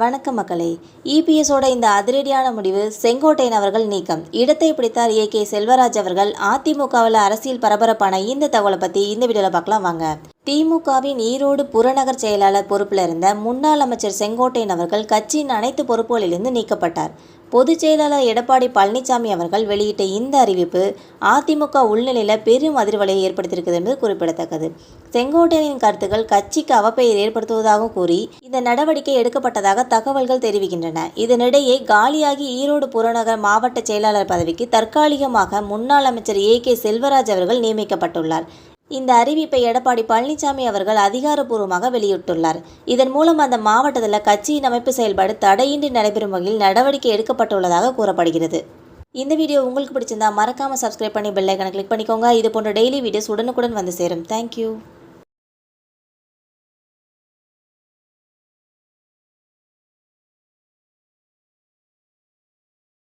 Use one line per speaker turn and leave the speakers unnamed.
வணக்கம் மக்களே. இபிஎஸோட இந்த அதிரடியான முடிவு செங்கோட்டையன் அவர்கள் நீக்கம். இடத்தை பிடித்தார் ஏ. கே. செல்வராஜ் அவர்கள். அதிமுகவில் அரசியல் பரபரப்பான இந்த தகவலை பற்றி இந்த வீடியோவில் பார்க்கலாம் வாங்க. திமுகவின் ஈரோடு புறநகர் செயலாளர் பொறுப்பில் இருந்த முன்னாள் அமைச்சர் செங்கோட்டையன் அவர்கள் கட்சியின் அனைத்து பொறுப்புகளிலிருந்து நீக்கப்பட்டார். பொதுச் செயலாளர் எடப்பாடி பழனிசாமி அவர்கள் வெளியிட்ட இந்த அறிவிப்பு அதிமுக உள்நிலையில் பெரும் அதிர்வலையை ஏற்படுத்தியிருக்கிறது என்பது குறிப்பிடத்தக்கது. செங்கோட்டையனின் கருத்துக்கள் கட்சிக்கு அவப்பெயர் ஏற்படுத்துவதாகவும் கூறி இந்த நடவடிக்கை எடுக்கப்பட்டதாக தகவல்கள் தெரிவிக்கின்றன. இதனிடையே காலியாகி ஈரோடு புறநகர் மாவட்ட செயலாளர் பதவிக்கு தற்காலிகமாக முன்னாள் அமைச்சர் ஏ கே செல்வராஜ் அவர்கள் நியமிக்கப்பட்டுள்ளார். இந்த அறிவிப்பை எடப்பாடி பழனிசாமி அவர்கள் அதிகாரப்பூர்வமாக வெளியிட்டுள்ளார். இதன் மூலம் அந்த மாவட்டத்தில் கட்சியின் அமைப்பு செயல்பாடு தடையின்றி நடைபெறும் வகையில் நடவடிக்கை எடுக்கப்பட்டுள்ளதாக கூறப்படுகிறது. இந்த வீடியோ உங்களுக்கு பிடிச்சிருந்தா மறக்காமல் சப்ஸ்கிரைப் பண்ணி பெல்லைக்கனை கிளிக் பண்ணிக்கோங்க. இது போன்ற டெய்லி வீடியோஸ் உடனுக்குடன் வந்து சேரும். தேங்க்யூ